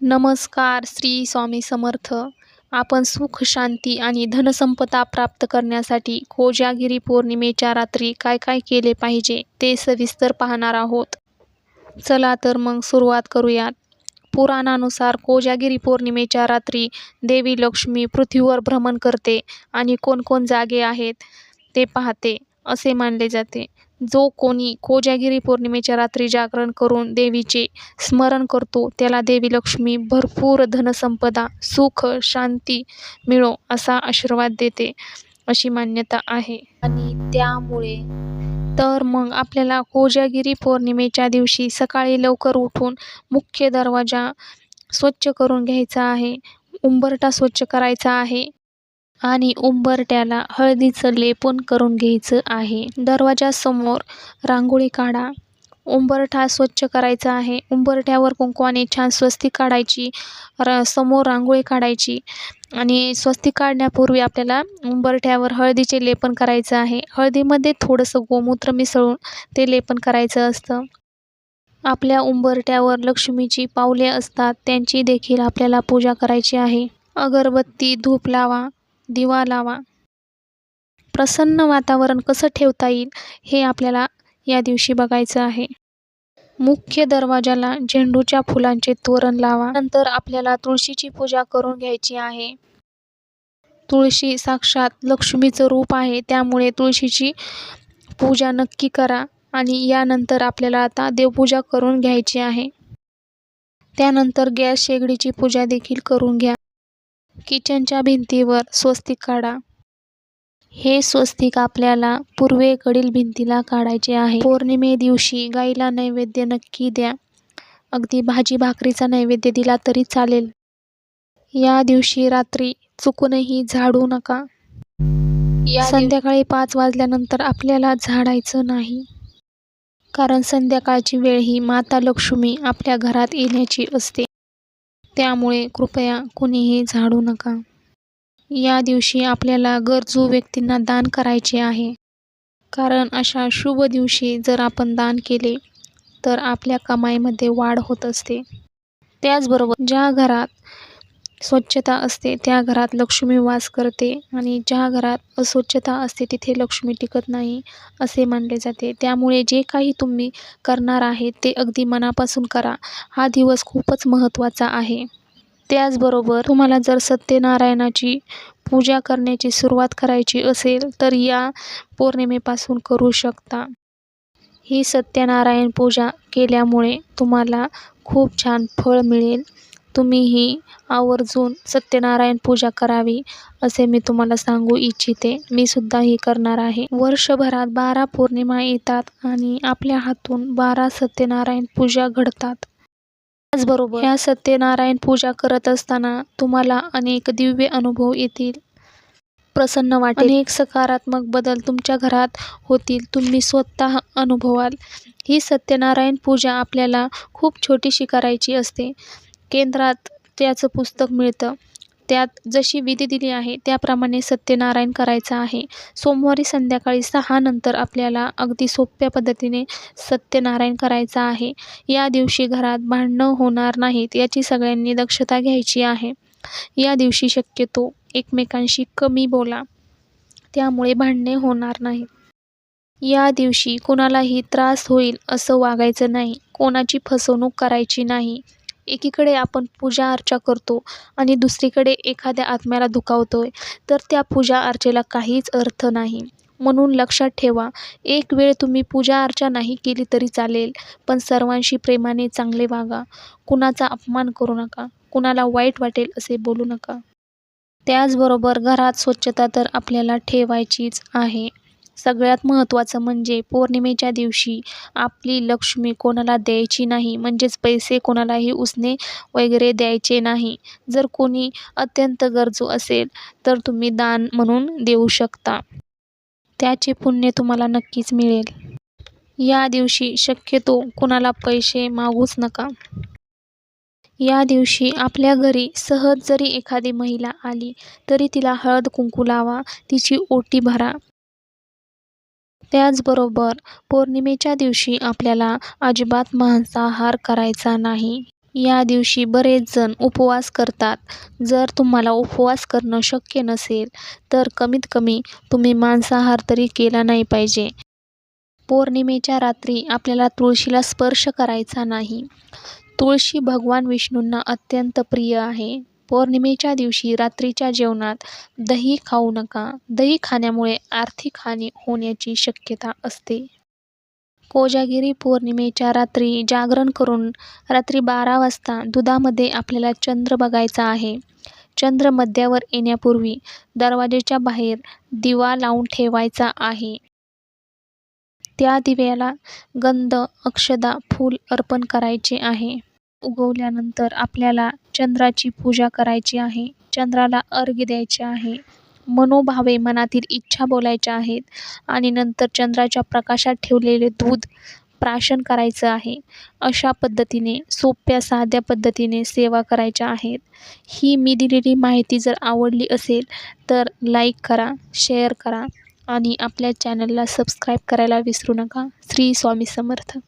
नमस्कार श्री स्वामी समर्थ. आपण सुख शांती आणि धनसंपदा प्राप्त करण्यासाठी कोजागिरी पौर्णिमेच्या रात्री काय काय केले पाहिजे ते सविस्तर पाहणार आहोत. चला तर मग सुरुवात करूयात. पुराणानुसार कोजागिरी पौर्णिमेच्या रात्री देवी लक्ष्मी पृथ्वीवर भ्रमण करते आणि कोणकोण जागे आहेत ते पाहते असे मानले जाते. जो कोणी कोजागिरी पौर्णिमेच्या रात्री जागरण करून देवीचे स्मरण करतो त्याला देवी लक्ष्मी भरपूर धनसंपदा सुख शांती मिळो असा आशीर्वाद देते अशी मान्यता आहे. आणि त्यामुळे तर मग आपल्याला कोजागिरी पौर्णिमेच्या दिवशी सकाळी लवकर उठून मुख्य दरवाजा स्वच्छ करून घ्यायचा आहे उंबरटा स्वच्छ करायचा आहे आणि उंबरट्याला हळदीचं लेपन करून घ्यायचं आहे. दरवाजासमोर रांगोळी काढा. उंबरठा स्वच्छ करायचा आहे. उंबरठ्यावर कुंकवाने छान स्वस्ती काढायची र समोर रांगोळी काढायची आणि स्वस्ती काढण्यापूर्वी आपल्याला उंबरठ्यावर हळदीचे लेपन करायचं आहे. हळदीमध्ये थोडंसं गोमूत्र मिसळून ते लेपन करायचं असतं. आपल्या उंबरठ्यावर लक्ष्मीची पावले असतात. त्यांची देखील आपल्याला पूजा करायची आहे. अगरबत्ती धूप लावा. दिवा लावा. प्रसन्न वातावरण कसं ठेवता येईल हे आपल्याला या दिवशी बघायचं आहे. मुख्य दरवाजाला झेंडूच्या फुलांचे तोरण लावा. नंतर आपल्याला तुळशीची पूजा करून घ्यायची आहे. तुळशी साक्षात लक्ष्मीचं रूप आहे त्यामुळे तुळशीची पूजा नक्की करा आणि यानंतर आपल्याला आता देवपूजा करून घ्यायची आहे. त्यानंतर गॅस शेगडीची पूजा देखील करून घ्या. किचनच्या भिंतीवर स्वस्तिक काढा. हे स्वस्तिक आपल्याला पूर्वेकडील भिंतीला काढायचे आहे. पौर्णिमे दिवशी गाईला नैवेद्य नक्की द्या. अगदी भाजी भाकरीचा नैवेद्य दिला तरी चालेल. या दिवशी रात्री चुकूनही झाडू नका. या संध्याकाळी पाच वाजल्यानंतर आपल्याला झाडायचं नाही. कारण संध्याकाळची वेळ ही माता लक्ष्मी आपल्या घरात येण्याची असते. त्यामुळे कृपया कुणीही झाडू नका. या दिवशी आपल्याला गरजू व्यक्तींना दान करायचे आहे. कारण अशा शुभ दिवशी जर आपण दान केले तर आपल्या कमाईमध्ये वाढ होत असते. त्याचबरोबर ज्या घरात स्वच्छता असते त्या घरात लक्ष्मी वास करते आणि ज्या घरात अस्वच्छता असते तिथे लक्ष्मी टिकत नाही असे मानले जाते. त्यामुळे जे काही तुम्ही करणार आहे ते अगदी मनापासून करा. हा दिवस खूपच महत्त्वाचा आहे. त्याचबरोबर तुम्हाला जर सत्यनारायणाची पूजा करण्याची सुरुवात करायची असेल तर या पौर्णिमेपासून करू शकता. ही सत्यनारायण पूजा केल्यामुळे तुम्हाला खूप छान फळ मिळेल. तुम्हीही आवर्जून सत्यनारायण पूजा करावी असे मी तुम्हाला सांगू इच्छिते. मी सुद्धा ही करणार आहे. वर्षभरात बारा पौर्णिमा येतात आणि आपल्या हातून बारा सत्यनारायण पूजा घडतात. त्याचबरोबर ह्या सत्यनारायण पूजा करत असताना तुम्हाला अनेक दिव्य अनुभव येतील. प्रसन्न वाटेल. अनेक सकारात्मक बदल तुमच्या घरात होतील. तुम्ही स्वतः अनुभवाल. ही सत्यनारायण पूजा आपल्याला खूप छोटीशी करायची असते. केंद्रात त्याचं पुस्तक मिळतं. त्यात जशी विधी दिली आहे त्याप्रमाणे सत्यनारायण करायचं आहे. सोमवारी संध्याकाळी सहा नंतर आपल्याला अगदी सोप्या पद्धतीने सत्यनारायण करायचं आहे. या दिवशी घरात भांडणं होणार नाहीत याची सगळ्यांनी दक्षता घ्यायची आहे. या दिवशी शक्यतो एकमेकांशी कमी बोला त्यामुळे भांडणे होणार नाहीत या दिवशी कोणालाही त्रास होईल असं वागायचं नाही कोणाची फसवणूक करायची नाही. एकीकडे आपण पूजा अर्चा करतो आणि दुसरीकडे एखाद्या आत्म्याला दुखावतो आहे तर त्या पूजा अर्चेला काहीच अर्थ नाही. म्हणून लक्षात ठेवा एक वेळ तुम्ही पूजा अर्चा नाही केली तरी चालेल पण सर्वांशी प्रेमाने चांगले वागा. कुणाचा अपमान करू नका कुणाला वाईट वाटेल असे बोलू नका. त्याचबरोबर घरात स्वच्छता तर आपल्याला ठेवायचीच आहे. सगळ्यात महत्त्वाचं म्हणजे पौर्णिमेच्या दिवशी आपली लक्ष्मी कोणाला द्यायची नाही म्हणजेच पैसे कोणालाही उसने वगैरे द्यायचे नाही. जर कोणी अत्यंत गरजू असेल तर तुम्ही दान म्हणून देऊ शकता. त्याचे पुण्य तुम्हाला नक्कीच मिळेल. या दिवशी शक्यतो कुणाला पैसे मागूच नका. या दिवशी आपल्या घरी सहज जरी एखादी महिला आली तरी तिला हळद कुंकू लावा तिची ओटी भरा. त्याचबरोबर पौर्णिमेच्या दिवशी आपल्याला अजिबात मांसाहार करायचा नाही. या दिवशी बरेच जण उपवास करतात. जर तुम्हाला उपवास करणं शक्य नसेल तर कमीत कमी तुम्ही मांसाहार तरी केला नाही पाहिजे. पौर्णिमेच्या रात्री आपल्याला तुळशीला स्पर्श करायचा नाही. तुळशी भगवान विष्णूंना अत्यंत प्रिय आहे. पौर्णिमेच्या दिवशी रात्रीच्या जेवणात दही खाऊ नका. दही खाण्यामुळे आर्थिक हानी होण्याची शक्यता असते. कोजागिरी पौर्णिमेच्या रात्री जागरण करून रात्री बारा वाजता दुधामध्ये आपल्याला चंद्र बघायचा आहे. चंद्र मध्यावर येण्यापूर्वी दरवाजेच्या बाहेर दिवा लावून ठेवायचा आहे. त्या दिव्याला गंध अक्षदा फूल अर्पण करायचे आहे. उगवल्यानंतर आपल्याला चंद्राची पूजा करायची आहे. चंद्राला अर्घ्य द्यायचे आहे. मनोभावे मनातील इच्छा बोलायच्या आहेत आणि नंतर चंद्राच्या प्रकाशात ठेवलेले दूध प्राशन करायचं आहे. अशा पद्धतीने सोप्या साध्या पद्धतीने सेवा करायच्या आहेत. ही मी दिलेली माहिती जर आवडली असेल तर लाईक करा शेअर करा आणि आपल्या चॅनलला सबस्क्राईब करायला विसरू नका. श्री स्वामी समर्थ.